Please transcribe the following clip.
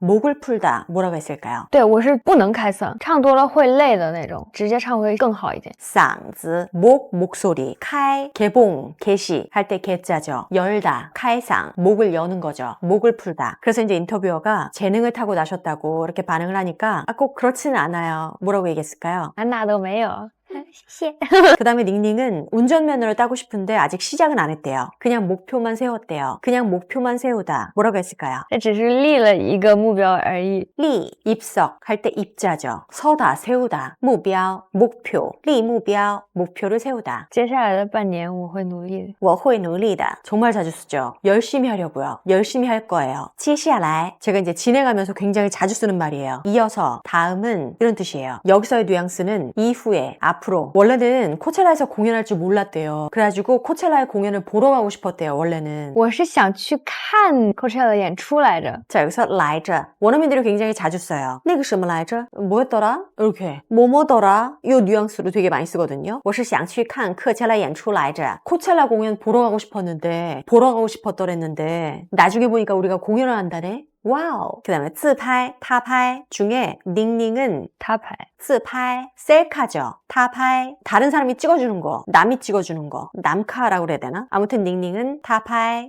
목을 풀다 뭐라고 했을까요? 对我是不能开嗓，唱多了会累的那种，直接唱会更好一点。 쌍즈, 목, 목소리, 칼, 개봉, 개시 할 때 개자죠. 열다, 칼상, 목을 여는 거죠. 목을 풀다. 그래서 이제 인터뷰어가 재능을 타고 나셨다고 이렇게 반응을 하니까 아, 꼭 그렇지는 않아요. 뭐라고 얘기했을까요? 啊，那都没有， 谢谢。 그 다음에 닝닝은 운전면허를 따고 싶은데 아직 시작은 안 했대요. 그냥 목표만 세웠대요. 그냥 목표만 세우다. 뭐라고 했을까요? 这只是立了一个目标而已。 리, 입석 할 때 입자죠. 서다, 세우다.目标, 목표. 리, 目标, 목표를 세우다. 接下来的半年我会努力的。我会努力的. 정말 자주 쓰죠. 열심히 하려고요. 열심히 할 거예요. 接下来 제가 이제 진행하면서 굉장히 자주 쓰는 말이에요. 이어서 다음은 이런 뜻이에요. 여기서의 뉘앙스는 이후에 앞으로 원래는 코첼라에서 공연할 줄 몰랐대요. 그래가지고 코첼라의 공연을 보러 가고 싶었대요. 원래는 我是想去看 Coachella 的演出来着。 자 여기서 来着 원어민들이 굉장히 자주 써요. 那个什么来着 뭐였더라? 이렇게 뭐뭐더라 이 뉘앙스로 되게 많이 쓰거든요. 我是想去看 코첼라演出来着 코첼라 공연 보러 가고 싶었는데 보러 가고 싶었더랬는데 나중에 보니까 우리가 공연을 한다네. 와우. 그 다음에 쯔파이, 타파이 중에 닝닝은 타팔. 쯔파이, 셀카죠. 타파이, 다른 사람이 찍어주는 거, 남이 찍어주는 거, 남카라고 그래야 되나? 아무튼 닝닝은 타파이,